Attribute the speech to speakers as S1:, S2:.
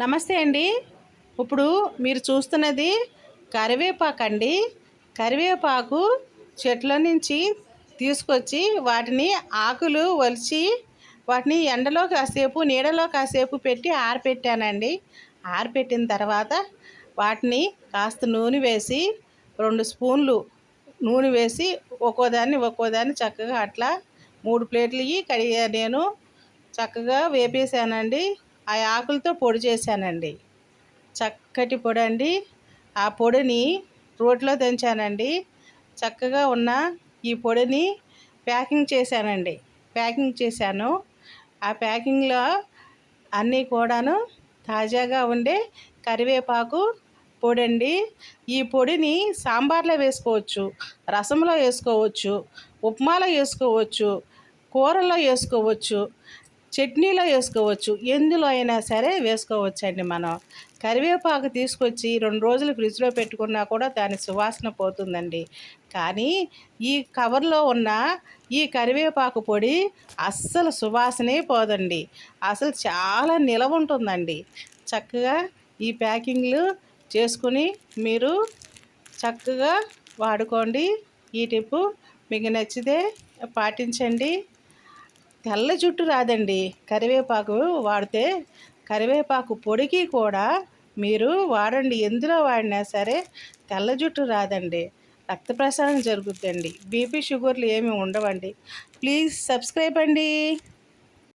S1: నమస్తే అండి. ఇప్పుడు మీరు చూస్తున్నది కరివేపాకు అండి. కరివేపాకు చెట్ల నుంచి తీసుకొచ్చి వాటిని ఆకులు ఒలిచి వాటిని ఎండలో కాసేపు నీడలో కాసేపు పెట్టి ఆరపెట్టానండి. ఆరపెట్టిన తర్వాత వాటిని కాస్త నూనె వేసి రెండు స్పూన్లు నూనె వేసి ఒక్కోదాన్ని ఒక్కోదాన్ని చక్కగా అట్లా మూడు ప్లేట్లు ఇవి కడిగా నేను చక్కగా వేపేసానండి ఆ ఆకులతో పొడి చేశానండి. చక్కటి పొడి అండి. ఆ పొడిని రోట్లో దంచానండి. చక్కగా ఉన్న ఈ పొడిని ప్యాకింగ్ చేశానండి. ప్యాకింగ్ చేశాను. ఆ ప్యాకింగ్లో అన్నీ కూడాను తాజాగా ఉండే కరివేపాకు పొడి అండి ఈ పొడిని సాంబార్లో వేసుకోవచ్చు రసంలో వేసుకోవచ్చు ఉప్మాలో వేసుకోవచ్చు కూరల్లో వేసుకోవచ్చు. చట్నీలో వేసుకోవచ్చు ఎందులో అయినా సరే వేసుకోవచ్చండి మనం. కరివేపాకు తీసుకొచ్చి రెండు రోజులు ఫ్రిడ్జ్లో పెట్టుకున్నా కూడా దాని సువాసన పోతుందండి. కానీ ఈ కవర్లో ఉన్న ఈ కరివేపాకు పొడి అస్సలు సువాసనే పోదండి. అసలు చాలా నిలవ ఉంటుందండి. చక్కగా ఈ ప్యాకింగ్లు చేసుకుని మీరు చక్కగా వాడుకోండి. ఈ టిప్పు మీకు నచ్చితే పాటించండి. తెల్ల జుట్టు రాదండి. కరివేపాకు వాడితే కరివేపాకు పొడికి కూడా మీరు వాడండి. ఎందులో వాడినా సరే తెల్ల జుట్టు రాదండి. రక్త ప్రసారం జరుగుతుందండి బీపీ షుగర్లు ఏమి ఉండవండి. ప్లీజ్ సబ్స్క్రైబ్ అండి.